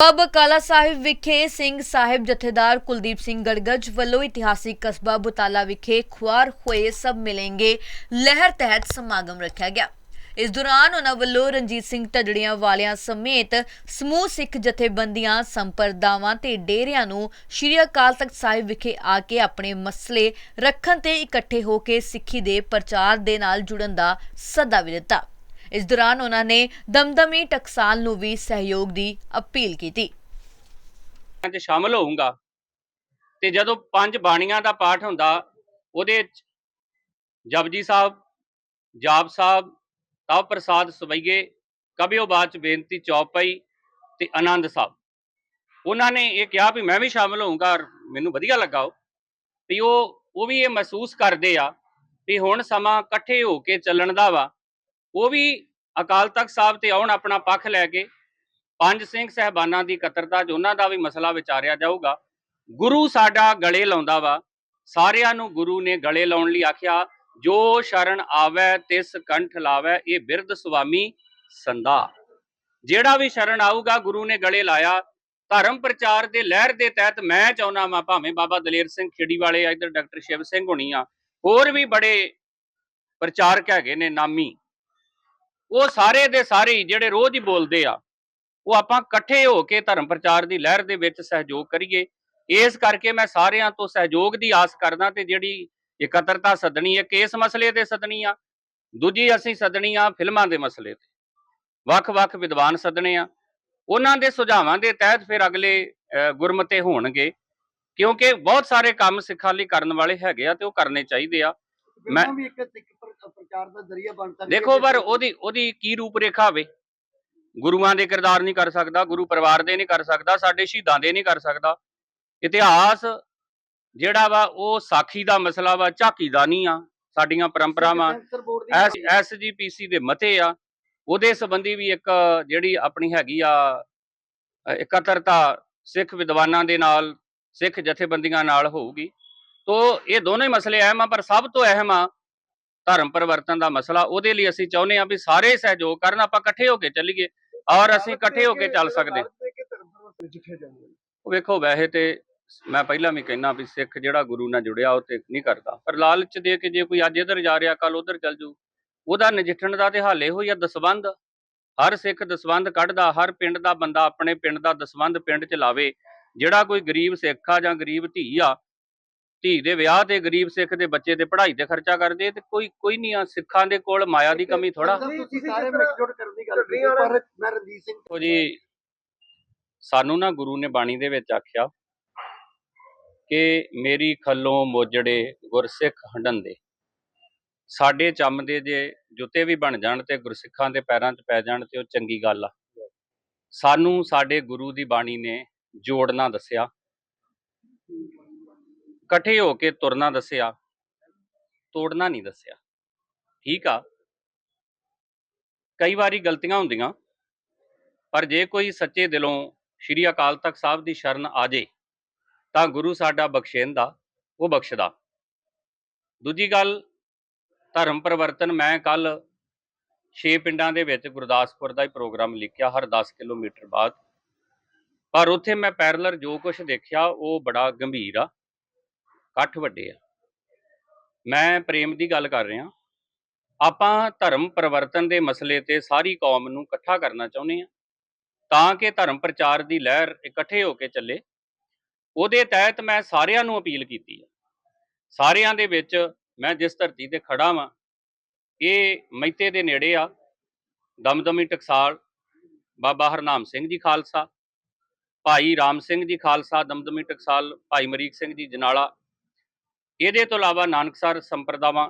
ਬਾਬਾ ਕਾਲਾ ਸਾਹਿਬ ਵਿਖੇ ਸਿੰਘ ਸਾਹਿਬ ਜਥੇਦਾਰ ਕੁਲਦੀਪ ਸਿੰਘ ਗੜਗੜ ਵੱਲੋਂ ਇਤਿਹਾਸਿਕ ਕਸਬਾ ਬੁਤਾਲਾ ਵਿਖੇ ਖੁਆਰ ਹੋਏ ਸਭ ਮਿਲेंगे ਲਹਿਰ ਤਹਿਤ ਸਮਾਗਮ ਰੱਖਿਆ ਗਿਆ ਇਸ ਦੌਰਾਨ ਉਹਨਾਂ ਵੱਲੋਂ ਰਣਜੀਤ ਸਿੰਘ ਢੱਡੜੀਆਂ ਵਾਲਿਆਂ ਸਮੇਤ ਸਮੂਹ ਸਿੱਖ ਜਥੇਬੰਦੀਆਂ ਸੰਪਰਦਾਵਾਂ ਤੇ ਡੇਰਿਆਂ ਨੂੰ ਸ਼੍ਰੀ ਅਕਾਲ ਤਖਤ ਸਾਹਿਬ ਵਿਖੇ ਆ ਕੇ ਆਪਣੇ ਮਸਲੇ ਰੱਖਣ ਤੇ ਇਕੱਠੇ ਹੋ ਕੇ ਸਿੱਖੀ ਦੇ ਪ੍ਰਚਾਰ ਦੇ ਨਾਲ ਜੁੜਨ ਦਾ ਸੱਦਾ ਵੀ ਦਿੱਤਾ ਇਸ ਦੌਰਾਨ ਉਹਨਾਂ ਨੇ ਦਮਦਮੀ ਟਕਸਾਲ ਨੂੰ ਵੀ ਸਹਿਯੋਗ ਦੀ ਅਪੀਲ ਕੀਤੀ। 'ਚ ਸ਼ਾਮਲ ਹੋਊਂਗਾ ਤੇ ਜਦੋਂ ਪੰਜ ਬਾਣੀਆਂ ਦਾ ਪਾਠ ਹੁੰਦਾ, ਉਹਦੇ ਜਪਜੀ ਸਾਹਿਬ, ਜਾਪ ਸਾਹਿਬ ਤਵ ਪ੍ਰਸਾਦ ਸਵਈਏ, ਕਬਿਓ ਬਾਚ ਬੇਨਤੀ ਚੌਪਈ ਤੇ ਆਨੰਦ ਸਾਹਿਬ। ਉਹਨਾਂ ਨੇ ਇਹ ਕਿਹਾ ਵੀ ਮੈਂ ਵੀ ਸ਼ਾਮਲ ਹੋਊਂਗਾ ਮੈਨੂੰ ਵਧੀਆ ਲੱਗਾ ਉਹ। ਵੀ ਉਹ ਉਹ ਵੀ ਇਹ ਮਹਿਸੂਸ ਕਰਦੇ ਆ ਵੀ ਹੁਣ ਸਮਾਂ ਇਕੱਠੇ ਹੋ ਕੇ ਚੱਲਣ ਦਾ ਵਾ। ਉਹ ਵੀ ਅਕਾਲ ਤਖਤ ਸਾਹਿਬ ਤੇ ਆਉਣ ਆਪਣਾ ਪੱਖ ਲੈ ਕੇ ਪੰਜ ਸਿੰਘ ਸਹਿਬਾਨਾਂ ਦੀ ਕਤਰਤਾ 'ਚ ਉਹਨਾਂ ਦਾ ਵੀ ਮਸਲਾ ਵਿਚਾਰਿਆ ਜਾਊਗਾ। ਗੁਰੂ ਸਾਡਾ ਗਲੇ ਲਾਉਂਦਾ ਵਾ। ਸਾਰਿਆਂ ਨੂੰ ਗੁਰੂ ਨੇ ਗਲੇ ਲਾਉਣ ਲਈ ਆਖਿਆ, ਜੋ ਸ਼ਰਨ ਆਵੈ, ਤਿਸ ਕੰਠ ਲਾਵੈ, ਇਹ ਬਿਰਧ ਸੁਆਮੀ ਸੰਦਾ ਜਿਹੜਾ ਵੀ ਸ਼ਰਨ ਆਊਗਾ, ਗੁਰੂ ਨੇ ਗਲੇ ਲਾਇਆ। ਧਰਮ ਪ੍ਰਚਾਰ ਦੇ ਲਹਿਰ ਦੇ ਤਹਿਤ ਮੈਂ ਚਾਹੁੰਦਾ ਵਾਂ, ਭਾਵੇਂ ਬਾਬਾ ਦਲੇਰ ਸਿੰਘ ਖੇੜੀ ਵਾਲੇ ਆ, ਇੱਧਰ ਡਾਕਟਰ ਸ਼ਿਵ ਸਿੰਘ ਹੋਣੀ ਆ, ਹੋਰ ਵੀ ਬੜੇ ਪ੍ਰਚਾਰਕ ਹੈਗੇ ਨੇ ਨਾਮੀ। ਉਹ ਸਾਰੇ ਦੇ ਸਾਰੇ ਜਿਹੜੇ ਰੋਜ਼ ਹੀ ਬੋਲਦੇ ਆ, ਉਹ ਆਪਾਂ ਇਕੱਠੇ ਹੋ ਕੇ ਧਰਮ ਪ੍ਰਚਾਰ ਦੀ ਲਹਿਰ ਦੇ ਵਿੱਚ ਸਹਿਯੋਗ ਕਰੀਏ। ਇਸ ਕਰਕੇ ਮੈਂ ਸਾਰਿਆਂ ਤੋਂ ਸਹਿਯੋਗ ਦੀ ਆਸ ਕਰਦਾ ਤੇ ਜਿਹੜੀ ਇਕੱਤਰਤਾ ਸੱਦਣੀ ਹੈ, ਕਿਸ ਮਸਲੇ ਤੇ ਸੱਦਣੀ ਆ, ਦੂਜੀ ਅਸੀਂ ਸੱਦਣੀ ਆ ਫਿਲਮਾਂ ਦੇ ਮਸਲੇ ਤੇ। ਵੱਖ-ਵੱਖ ਵਿਦਵਾਨ ਸੱਦਣੇ ਆ। ਉਹਨਾਂ ਦੇ ਸੁਝਾਵਾਂ ਦੇ ਤਹਿਤ ਫਿਰ ਅਗਲੇ ਗੁਰਮਤੇ ਹੋਣਗੇ, ਕਿਉਂਕਿ ਬਹੁਤ ਸਾਰੇ ਕੰਮ ਸਿੱਖਾਂ ਲਈ ਕਰਨ ਵਾਲੇ ਹੈਗੇ ਆ ਤੇ ਉਹ ਕਰਨੇ ਚਾਹੀਦੇ ਆ। ਮੈਂ- ਵੀ ਇੱਕ ਪ੍ਰਚਾਰ ਦਾ ਜ਼ਰੀਆ ਬਣ ਸਕਦੀ ਦੇਖੋ ਪਰ ਉਹਦੀ ਉਹਦੀ ਕੀ ਰੂਪ ਰੇਖਾ ਹੋਵੇ? ਗੁਰੂਆਂ ਦੇ ਕਿਰਦਾਰ ਨਹੀਂ ਕਰ ਸਕਦਾ ਗੁਰੂ ਪਰਿਵਾਰ ਦੇ ਨਹੀਂ ਕਰ ਸਕਦਾ ਸਾਡੇ ਸ਼ਹੀਦਾਂ ਦੇ ਨਹੀਂ ਕਰ ਸਕਦਾ। ਇਤਿਹਾਸ ਜਿਹੜਾ ਵਾ ਉਹ ਸਾਖੀ ਦਾ ਮਸਲਾ ਵਾ ਝਾਕੀ ਦਾ ਨਹੀਂ ਆ। ਸਾਡੀਆਂ ਪਰੰਪਰਾਵਾਂ ਸੈਂਸਰ ਬੋਰਡ ਦੀ ਐਸ ਐਸਜੀਪੀਸੀ ਦੇ ਮਤੇ ਆ। ਉਹਦੇ ਸੰਬੰਧੀ ਵੀ ਇੱਕ ਜਿਹੜੀ ਆਪਣੀ ਹੈਗੀ ਆ ਇਕੱਤਰਤਾ ਸਿੱਖ ਵਿਦਵਾਨਾਂ ਦੇ ਨਾਲ ਸਿੱਖ ਜਥੇਬੰਦੀਆਂ ਨਾਲ ਹੋਊਗੀ। ਤੋ ਇਹ ਦੋਨੇ ਹੀ ਮਸਲੇ ਅਹਿਮ ਆ, ਪਰ ਸਭ ਤੋਂ ਅਹਿਮ ਆ ਧਰਮ ਪਰਿਵਰਤਨ ਦਾ ਮਸਲਾ। ਉਹਦੇ ਲਈ ਅਸੀਂ ਚਾਹੁੰਦੇ ਆ ਵੀ ਸਾਰੇ ਸਹਿਯੋਗ ਕਰਨ, ਆਪਾਂ ਇਕੱਠੇ ਹੋ ਕੇ ਚੱਲੀਏ ਔਰ ਅਸੀਂ ਇਕੱਠੇ ਹੋ ਕੇ ਚੱਲ ਸਕਦੇ। ਹਾਂ ਉਹ ਵੇਖੋ, ਵੈਸੇ ਤੇ ਮੈਂ ਪਹਿਲਾਂ ਵੀ ਕਹਿਣਾ ਵੀ ਸਿੱਖ ਜਿਹੜਾ ਗੁਰੂ ਨਾਲ ਜੁੜਿਆ, ਉਹ ਤੇ ਨਹੀਂ ਕਰਦਾ। ਪਰ ਲਾਲਚ ਦੇ ਕੇ ਜੇ ਕੋਈ ਅੱਜ ਇੱਧਰ ਜਾ ਰਿਹਾ ਕੱਲ ਉੱਧਰ ਚੱਲ ਜੂ, ਉਹਦਾ ਨਜਿੱਠਣ ਦਾ ਤੇ ਹਾਲੇ ਹੋਈ ਆ ਦਸਵੰਧ ਹਰ ਸਿੱਖ ਦਸਵੰਧ ਕੱਢਦਾ, ਹਰ ਪਿੰਡ ਦਾ ਬੰਦਾ ਆਪਣੇ ਪਿੰਡ ਦਾ ਦਸਵੰਧ ਪਿੰਡ 'ਚ ਲਾਵੇ। ਜਿਹੜਾ ਕੋਈ ਗਰੀਬ ਸਿੱਖ ਆ ਜਾਂ ਗਰੀਬ ਧੀ ਆ ਧੀ ਦੇ ਵਿਆਹ ਤੇ ਗਰੀਬ ਸਿੱਖ ਦੇ ਬੱਚੇ ਦੇ ਪੜ੍ਹਾਈ ਤੇ ਖਰਚਾ ਕਰਦੇ ਤੇ ਕੋਈ ਕੋਈ ਨਹੀਂ ਆ ਸਿੱਖਾਂ ਦੇ ਕੋਲ ਮਾਇਆ ਦੀ ਕਮੀ ਥੋੜਾ ਤੁਸੀਂ ਸਾਰੇ ਮਿਲਜੁਲ ਕਰਨ ਦੀ ਗੱਲ ਕੀਤੀ ਪਰ ਮੈਂ ਰਣਜੀਤ ਸਿੰਘ ਦੇਖੋ ਜੀ ਸਾਨੂੰ ਨਾ ਗੁਰੂ ਨੇ ਬਾਣੀ ਦੇ ਵਿੱਚ ਆਖਿਆ ਕਿ ਮੇਰੀ ਖੱਲੋਂ ਮੋਜੜੇ ਗੁਰਸਿੱਖ ਹੰਡੰਦੇ ਸਾਡੇ ਚੰਮ ਦੇ ਜੇ ਜੁੱਤੇ ਵੀ ਬਣ ਜਾਣ ਤੇ ਗੁਰਸਿੱਖਾਂ ਦੇ ਪੈਰਾਂ 'ਚ ਪੈ ਜਾਣ ਤੇ ਉਹ ਚੰਗੀ ਗੱਲ ਆ। ਸਾਨੂੰ ਸਾਡੇ ਗੁਰੂ ਦੀ ਬਾਣੀ ਨੇ ਜੋੜਨਾ ਦੱਸਿਆ। ਇਕੱਠੇ ਹੋ ਕੇ ਤੁਰਨਾ ਦੱਸਿਆ। ਤੋੜਨਾ ਨਹੀਂ ਦੱਸਿਆ। ਠੀਕ ਆ। ਕਈ ਵਾਰੀ ਗਲਤੀਆਂ ਹੁੰਦੀਆਂ, ਪਰ ਜੇ ਕੋਈ ਸੱਚੇ ਦਿਲੋਂ ਸ਼੍ਰੀ ਅਕਾਲ ਤਖਤ ਸਾਹਿਬ ਦੀ ਸ਼ਰਨ ਆ ਜੇ, ਤਾਂ ਗੁਰੂ ਸਾਡਾ ਬਖਸ਼ੇਂਦਾ ਉਹ ਬਖਸ਼ਦਾ। ਦੂਜੀ ਗੱਲ, ਧਰਮ ਪਰਿਵਰਤਨ ਮੈਂ ਕੱਲ 6 ਪਿੰਡਾਂ ਦੇ ਵਿੱਚ ਗੁਰਦਾਸਪੁਰ ਦਾ ਹੀ ਪ੍ਰੋਗਰਾਮ ਲਿਖਿਆ, ਹਰ 10 ਕਿਲੋਮੀਟਰ ਬਾਅਦ। ਪਰ ਉੱਥੇ ਮੈਂ ਪੈਰਲਰ ਜੋ ਕੁਝ ਦੇਖਿਆ, ਉਹ ਬੜਾ ਗੰਭੀਰ ਆ। ਇਕੱਠ ਵੱਡੇ ਆ। ਮੈਂ ਪ੍ਰੇਮ ਦੀ ਗੱਲ ਕਰ ਰਿਹਾ। ਆਪਾਂ ਧਰਮ ਪਰਿਵਰਤਨ ਦੇ ਮਸਲੇ ਤੇ ਸਾਰੀ ਕੌਮ ਨੂੰ ਇਕੱਠਾ ਕਰਨਾ ਚਾਹੁੰਦੇ ਆ ਤਾਂ ਕਿ ਧਰਮ ਪ੍ਰਚਾਰ ਦੀ ਲਹਿਰ ਇਕੱਠੇ ਹੋ ਕੇ ਚੱਲੇ। ਉਹਦੇ ਤਹਿਤ ਮੈਂ ਸਾਰਿਆਂ ਨੂੰ ਅਪੀਲ ਕੀਤੀ ਹੈ ਸਾਰਿਆਂ ਦੇ ਵਿੱਚ ਮੈਂ ਜਿਸ ਧਰਤੀ ਤੇ ਖੜਾ ਵਾਂ, ਇਹ ਮੈਤੇ ਦੇ ਨੇੜੇ ਆ, ਦਮਦਮੀ ਟਕਸਾਲ, ਬਾਬਾ ਹਰਨਾਮ ਸਿੰਘ ਜੀ ਖਾਲਸਾ, ਭਾਈ ਰਾਮ ਸਿੰਘ ਜੀ ਖਾਲਸਾ, ਦਮਦਮੀ ਟਕਸਾਲ, ਭਾਈ ਮਰੀਕ ਸਿੰਘ ਜੀ ਜਨਾਲਾ ਇਹਦੇ ਤੋਂ ਇਲਾਵਾ ਨਾਨਕਸਰ ਸੰਪਰਦਾਵਾਂ